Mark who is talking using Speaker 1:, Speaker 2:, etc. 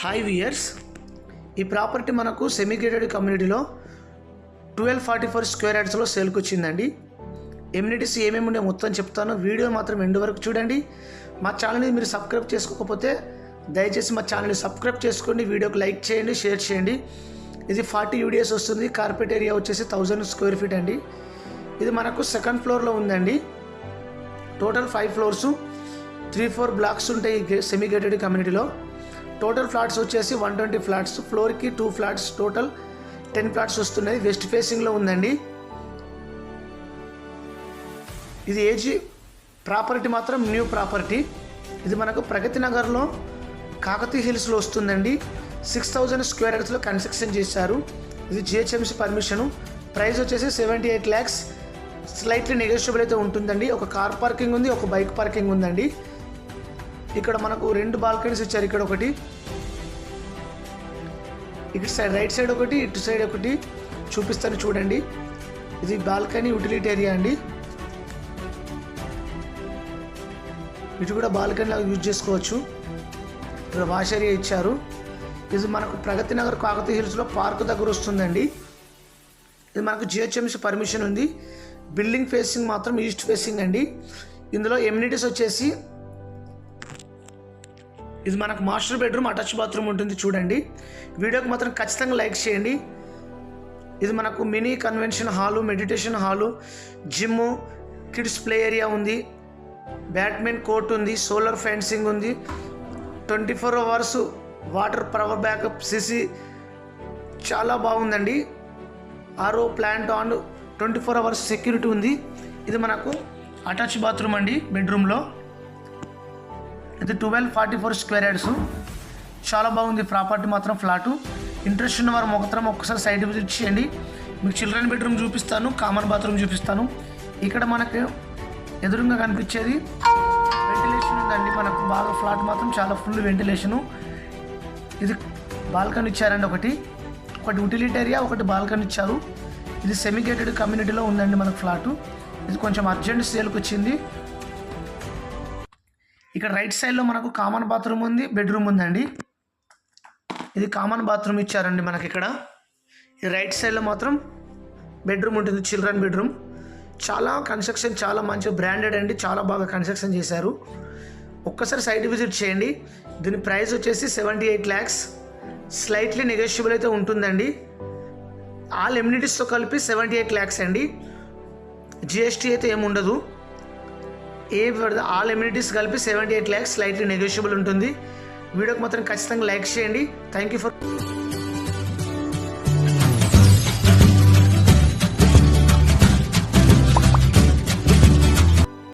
Speaker 1: Hi viewers ఈ property మనకు semi gated కమ్యూనిటీలో ట్వెల్వ్ ఫార్టీ ఫోర్ స్క్వేర్ యార్డ్స్లో సేల్కి వచ్చిందండి. ఎమ్యూనిటీస్ ఏమేమి ఉండే మొత్తం చెప్తాను. వీడియో మాత్రం ఎండు వరకు చూడండి. మా ఛానల్ని మీరు సబ్స్క్రైబ్ చేసుకోకపోతే దయచేసి మా ఛానల్ని సబ్స్క్రైబ్ చేసుకోండి. వీడియోకి లైక్ చేయండి షేర్ చేయండి. ఇది ఫార్టీ యూడిఎస్ వస్తుంది. కార్పెట్ ఏరియా వచ్చేసి థౌజండ్ స్క్వేర్ ఫీట్ అండి. ఇది మనకు సెకండ్ ఫ్లోర్లో ఉందండి. Total five floors three four blocks ఉంటాయి సెమీ గేటెడ్ కమ్యూనిటీలో టోటల్ ఫ్లాట్స్ వచ్చేసి వన్ ట్వంటీ ఫ్లాట్స్ ఫ్లోర్కి two flats total ten flats వస్తున్నాయి. వెస్ట్ ఫేసింగ్లో ఉందండి. ఇది ఏజీ ప్రాపర్టీ మాత్రం న్యూ ప్రాపర్టీ ఇది మనకు ప్రగతి నగర్లో కాకతీ హిల్స్లో వస్తుందండి. సిక్స్ థౌజండ్ స్క్వేర్ యార్డ్స్లో కన్స్ట్రక్షన్ చేశారు. ఇది జిహెచ్ఎంసీ పర్మిషను ప్రైస్ వచ్చేసి seventy eight lakhs slightly negotiable అయితే ఉంటుందండి. ఒక కార్ పార్కింగ్ ఉంది ఒక బైక్ పార్కింగ్ ఉందండి. ఇక్కడ మనకు రెండు బాల్కనీస్ ఇచ్చారు. ఇక్కడ ఒకటి ఇటు సైడ్ రైట్ సైడ్ ఒకటి ఇటు సైడ్ ఒకటి. చూపిస్తాను చూడండి. ఇది బాల్కనీ యూటిలిటీ ఏరియా అండి. ఇటు కూడా బాల్కనీ లాగా యూజ్ చేసుకోవచ్చు. ఇక్కడ వాష్ ఏరియా ఇచ్చారు. ఇది మనకు ప్రగతి నగర్ కాకతీ హిల్స్లో పార్క్ దగ్గర వస్తుందండి. ఇది మనకు జిహెచ్ఎంసీ పర్మిషన్ ఉంది. బిల్డింగ్ ఫేసింగ్ మాత్రం ఈస్ట్ ఫేసింగ్ అండి. ఇందులో ఎమ్యూనిటీస్ వచ్చేసి ఇది మనకు మాస్టర్ బెడ్రూమ్ అటాచ్ బాత్రూమ్ ఉంటుంది చూడండి. వీడియోకి మాత్రం ఖచ్చితంగా లైక్ చేయండి. ఇది మనకు mini convention hall meditation hall gym kids play area ఉంది. బ్యాడ్మింటన్ కోర్ట్ ఉంది సోలార్ ఫెన్సింగ్ ఉంది. Twenty four hours water power backup CC చాలా బాగుందండి. RO plant on twenty four hours security ఉంది. ఇది మనకు అటాచ్ బాత్రూమ్ అండి బెడ్రూమ్లో. ఇది twelve forty four square yards. చాలా బాగుంది. ప్రాపర్టీ మాత్రం ఫ్లాటు. ఇంట్రెస్ట్ ఉన్న వారు మొత్తం ఒక్కసారి సైడ్ విజిట్ చేయండి. మీకు చిల్డ్రన్ బెడ్రూమ్ చూపిస్తాను కామన్ బాత్రూమ్ చూపిస్తాను. ఇక్కడ మనకు ఎదురుగా కనిపించేది వెంటిలేషన్ ఉందండి. మనకు బాగా ఫ్లాట్ మాత్రం చాలా ఫుల్ వెంటిలేషను. ఇది బాల్కనీ ఇచ్చారండి ఒకటి. ఒకటి యూటిలిటీ ఏరియా ఒకటి బాల్కనీ ఇచ్చారు. ఇది సెమీ గేటెడ్ కమ్యూనిటీలో ఉందండి మనకు ఫ్లాటు. ఇది కొంచెం అర్జెంట్ సేల్కి వచ్చింది. ఇక్కడ రైట్ సైడ్లో మనకు కామన్ బాత్రూమ్ ఉంది బెడ్రూమ్ ఉందండి. ఇది కామన్ బాత్రూమ్ ఇచ్చారండి మనకి ఇక్కడ. ఈ రైట్ సైడ్లో మాత్రం బెడ్రూమ్ ఉంటుంది చిల్డ్రన్ బెడ్రూమ్ చాలా కన్స్ట్రక్షన్ చాలా మంచి బ్రాండెడ్ అండి చాలా బాగా కన్స్ట్రక్షన్ చేశారు. ఒక్కసారి సైట్ విజిట్ చేయండి. దీని ప్రైస్ వచ్చేసి seventy eight lakhs slightly negotiable అయితే ఉంటుందండి. ఆల్ ఎమ్యూనిటీస్తో కలిపి సెవెంటీ ఎయిట్ ల్యాక్స్ అండి జిఎస్టీ అయితే ఏముండదు ఏ ఆల్ ఎమ్యూనిటీస్ కలిపి seventy eight lakhs slightly negotiable ఉంటుంది. వీడియోకి మాత్రం ఖచ్చితంగా లైక్ చేయండి. Thank you for